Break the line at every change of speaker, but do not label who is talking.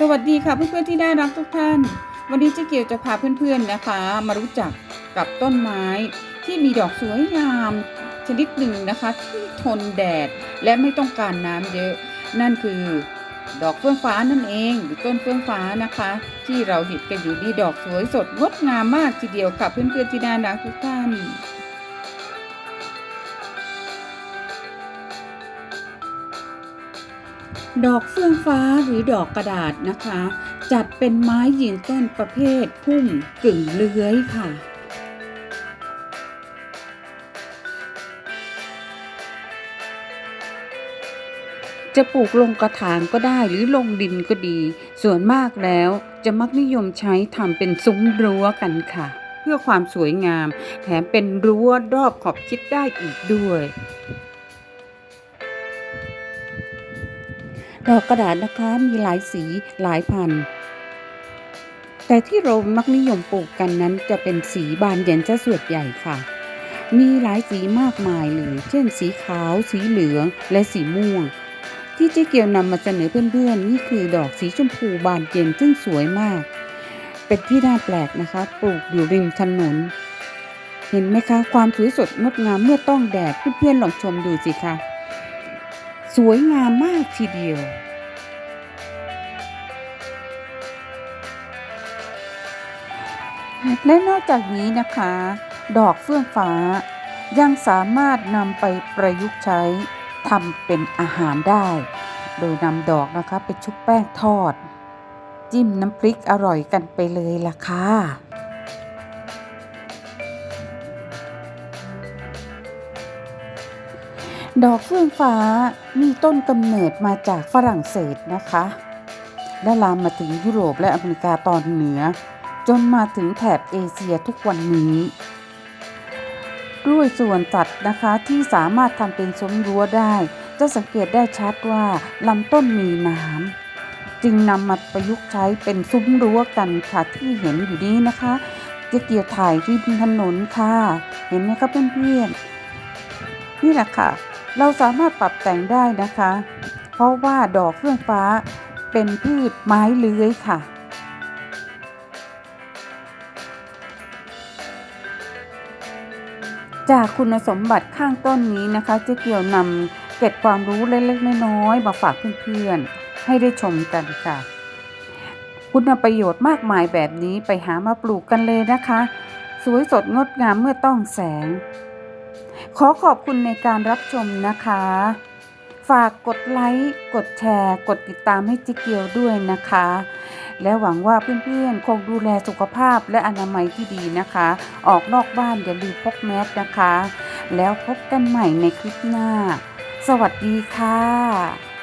สวัสดีค่ะเพื่อนๆที่น่ารักทุกท่าน วันนี้เจ๊เกียวจะพาเพื่อนๆนะคะ มารู้จักกับต้นไม้ที่มีดอกสวยงามชนิดหนึ่งนะคะ ที่ทนแดดและไม่ต้องการน้ำเยอะ นั่นคือดอกเฟื่องฟ้านั่นเองหรือต้นเฟื่องฟ้านะคะ ที่เราเห็นกันอยู่ดีดอกสวยสดงดงามมากทีเดียวค่ะเพื่อนๆที่น่ารักทุกท่าน ดอกเฟื่องฟ้าหรือดอกกระดาษนะคะ จัดเป็นไม้ยืนต้นประเภทพุ่มกึ่งเลื้อยค่ะ จะปลูกลงกระถางก็ได้หรือลงดินก็ดี ส่วนมากแล้วจะมักนิยมใช้ทำเป็นซุ้มรั้วกันค่ะ เพื่อความสวยงาม แถมเป็นรั้วรอบขอบชิดได้อีกด้วย ดอกกระดาษนะคะมีหลายสีหลายพันธุ์แต่ที่เรามักนิยมปลูกกันนั้นจะเป็นสีบานเย็นซะส่วนใหญ่ค่ะ มีหลายสีมากมายเลย เช่น สีขาว สีเหลือง และสีม่วง ที่เจ๊เกียวนำมาเสนอเพื่อนๆ นี่คือดอกสีชมพูบานเย็นซึ่งสวยมาก เป็นที่น่าแปลกนะคะ ปลูกอยู่ริมถนน เห็นไหมคะ ความสวยสดงดงามเมื่อต้องแดดเพื่อนๆลองชมดูสิคะ สวยงามมากทีเดียว และนอกจากนี้นะคะ ดอกเฟื่องฟ้ายังสามารถนำไปประยุกต์ใช้ทำเป็นอาหารได้ โดยนำดอกนะคะไปชุบแป้งทอด จิ้มน้ำพริกอร่อยกันไปเลยล่ะค่ะ ดอกเฟื่องฟ้ามีต้นกำเนิดมาจากฝรั่งเศสนะคะและลามมาถึงยุโรปและอเมริกาตอนเหนือ จนมาถึงแถบเอเชียทุกวันนี้ด้วยส่วนตัดนะคะที่สามารถทำเป็นซุ้มรั้วได้ จะสังเกตได้ชัดว่าลำต้นมีน้ำจึงนำมาประยุกต์ใช้เป็นซุ้มรั้วกันค่ะที่เห็นอยู่นี้นะคะ จะเกี่ยวถ่ายริมถนนค่ะ เห็นไหมครับเพื่อนๆนี่แหละค่ะ เราสามารถปรับแต่งได้นะคะ เพราะว่าดอกเฟื่องฟ้าเป็นพืชไม้เลื้อยค่ะ จากคุณสมบัติข้างต้นนี้นะคะเจ๊เกียวนำเก็บความรู้เล็กๆน้อยๆมาฝากเพื่อนๆ ให้ได้ชมกันค่ะ คุณประโยชน์มากมายแบบนี้ไปหามาปลูกกันเลยนะคะ สวยสดงดงามเมื่อต้องแสง ขอขอบคุณในการรับชมนะคะ ฝากกดไลค์ กดแชร์ กดติดตามให้จิเกียวด้วยนะคะ และหวังว่าเพื่อนๆ คงดูแลสุขภาพและอนามัยที่ดีนะคะ ออกนอกบ้านอย่าลืมพกแมสนะคะ แล้วพบกันใหม่ในคลิปหน้า สวัสดีค่ะ